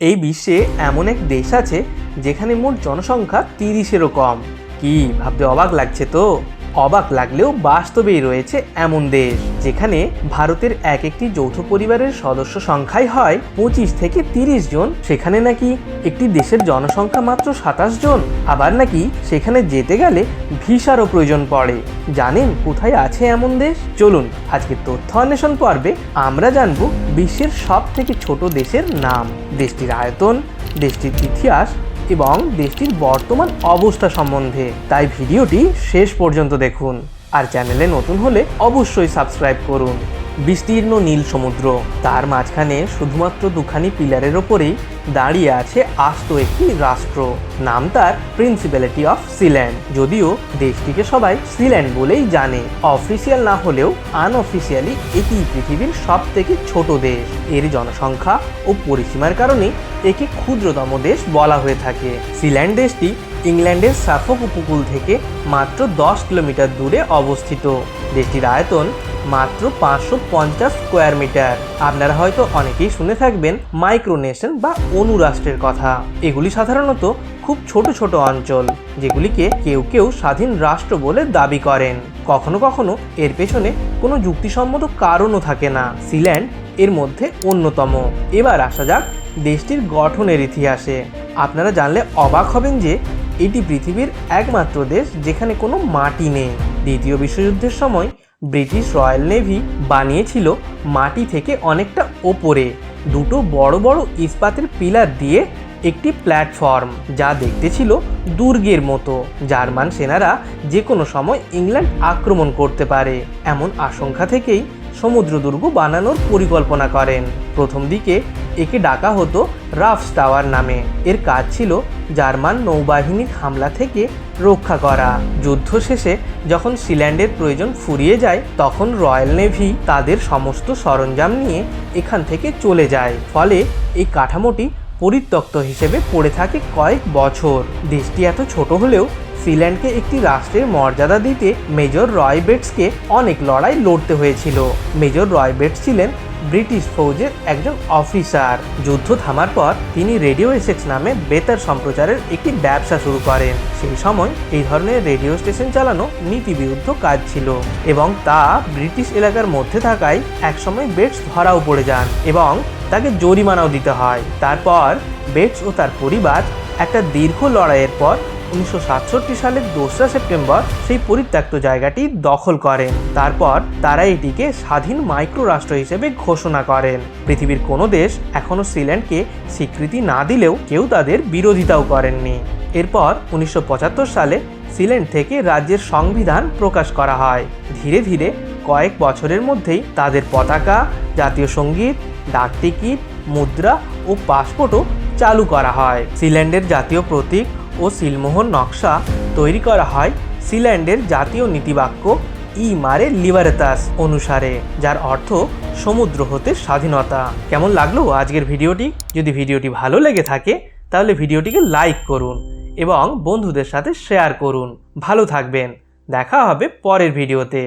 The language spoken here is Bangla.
এই বিশ্বে এমন এক দেশ আছে যেখানে মোট জনসংখ্যা তিরিশেরও কম। কি, ভাবতে অবাক লাগছে তো? অবাক লাগলেও বাস্তবেই রয়েছে এমন দেশ, যেখানে ভারতের এক একটি যৌথ পরিবারের সদস্য সংখ্যাই হয় পঁচিশ থেকে তিরিশ জন। সেখানে নাকি একটি দেশের জনসংখ্যা মাত্র সাতাশ জন। আবার নাকি সেখানে যেতে গেলে ভিসারও প্রয়োজন পড়ে। জানেন কোথায় আছে এমন দেশ? চলুন আজকে তথ্য অন্বেষণ পর্বে আমরা জানব বিশ্বের সব থেকে ছোট দেশের নাম, দেশটির আয়তন, দেশটির ইতিহাস এবং দেশটির বর্তমান অবস্থা সম্বন্ধে। তাই ভিডিওটি শেষ পর্যন্ত দেখুন। আর চ্যানেলে নতুন হলে অবশ্যই সাবস্ক্রাইব করুন। বিস্তীর্ণ নীল সমুদ্র। তার মাঝখানে শুধুমাত্র দুখানি পিলারের ওপরেই দাঁড়িয়ে আছে আস্ত একটি রাষ্ট্র। নাম তার প্রিন্সিপ্যালিটি অফ সিল্যান্ড যদিও দেশটিকে সবাই সিল্যান্ড বলেই জানে। অফিসিয়াল না হলেও আনঅফিসিয়ালি এটি পৃথিবীর সব থেকে ছোট দেশ। এর জনসংখ্যা ও পরিসীমার কারণে একে ক্ষুদ্রতম দেশ বলা হয়ে থাকে। সিল্যান্ড দেশটি ইংল্যান্ডের সাফক উপকূল থেকে মাত্র দশ কিলোমিটার দূরে অবস্থিত। দেশটির আয়তন মাত্র পাঁচশো পঞ্চাশ স্কোয়ার মিটার আপনারা হয়তো অনেকেই শুনে থাকবেন মাইক্রোনেশন বা অনুরাষ্ট্রের কথা। এগুলি সাধারণত খুব ছোট ছোট অঞ্চল, যেগুলিকে কেউ কেউ স্বাধীন রাষ্ট্র বলে দাবি করেন। কখনো কখনো এর পেছনে কোনো যুক্তিসম্মত কারণও থাকে না। সিল্যান্ড এর মধ্যে অন্যতম। এবার আসা যাক দেশটির গঠনের ইতিহাসে। আপনারা জানলে অবাক হবেন যে এটি পৃথিবীর একমাত্র দেশ যেখানে কোনো মাটি নেই। দ্বিতীয় বিশ্বযুদ্ধের সময় ব্রিটিশ রয়্যাল নেভি বানিয়েছিল মাটি থেকে অনেকটা ওপরে। দুটো বড় বড় ইস্পাতের পিলার দিয়ে একটি প্ল্যাটফর্ম, যা দেখতে ছিল দুর্গের মতো। জার্মান সেনারা যে কোনো সময় ইংল্যান্ড আক্রমণ করতে পারে, এমন আশঙ্কা থেকেই সমুদ্র দুর্গ বানানোর পরিকল্পনা করেন। প্রথম দিকে একে ডাকা হতো রাফস টাওয়ার নামে। এর কাজ ছিল জার্মান নৌবাহিনীর হামলা থেকে রক্ষা করা। যুদ্ধ শেষে যখন সিল্যান্ডের প্রয়োজন ফুরিয়ে যায়, তখন রয়্যাল নেভি তাদের সমস্ত সরঞ্জাম নিয়ে এখান থেকে চলে যায়। ফলে এই কাঠামোটি পরিত্যক্ত হিসেবে পড়ে থাকে কয়েক বছর। দেশটি এত ছোট হলেও সিল্যান্ডকে একটি রাষ্ট্রের মর্যাদা দিতে মেজর রয় বেটসকে অনেক লড়াই লড়তে হয়েছিল। মেজর রয় বেটস ছিলেন ব্রিটিশ ফৌজের একজন অফিসার। যুদ্ধ থামার পর তিনি রেডিও এসেক্স নামে বেতার সম্প্রচারের একটি ব্যবসা শুরু করেন। সেই সময় এই ধরনের রেডিও স্টেশন চালানো নীতিবিরুদ্ধ কাজ ছিল এবং তা ব্রিটিশ এলাকার মধ্যে থাকায় একসময় বেটস ধরাও পড়ে যান এবং তাকে জরিমানাও দিতে হয়। তারপর বেটস ও তার পরিবার একটা দীর্ঘ লড়াইয়ের পর উনিশশো সাতষট্টি সালের দোসরা সেপ্টেম্বর সেই পরিত্যক্ত জায়গাটি দখল করেন। তারপর তারা এটিকে স্বাধীন মাইক্রো রাষ্ট্র হিসেবে ঘোষণা করেন। পৃথিবীর কোনো দেশ এখনও সিল্যান্ডকে স্বীকৃতি না দিলেও কেউ তাদের বিরোধিতাও করেননি। এরপর উনিশশো পঁচাত্তর সালে সিল্যান্ড থেকে রাজ্যের সংবিধান প্রকাশ করা হয়। ধীরে ধীরে কয়েক বছরের মধ্যেই তাদের পতাকা, জাতীয় সংগীত, ডাকটিকিট, মুদ্রা ও পাসপোর্টও চালু করা হয়। সিল্যান্ডের জাতীয় প্রতীক ও সিলমোহর নকশা তৈরি করা হয় সিল্যান্ডের জাতীয় নীতিবাক্য ই মারে লিবারেতাস অনুসারে, যার অর্থ সমুদ্র হতে স্বাধীনতা। কেমন লাগল আজকের ভিডিওটি? যদি ভিডিওটি ভালো লেগে থাকে, তাহলে ভিডিওটিকে লাইক করুন এবং বন্ধুদের সাথে শেয়ার করুন। ভালো থাকবেন। দেখা হবে পরের ভিডিওতে।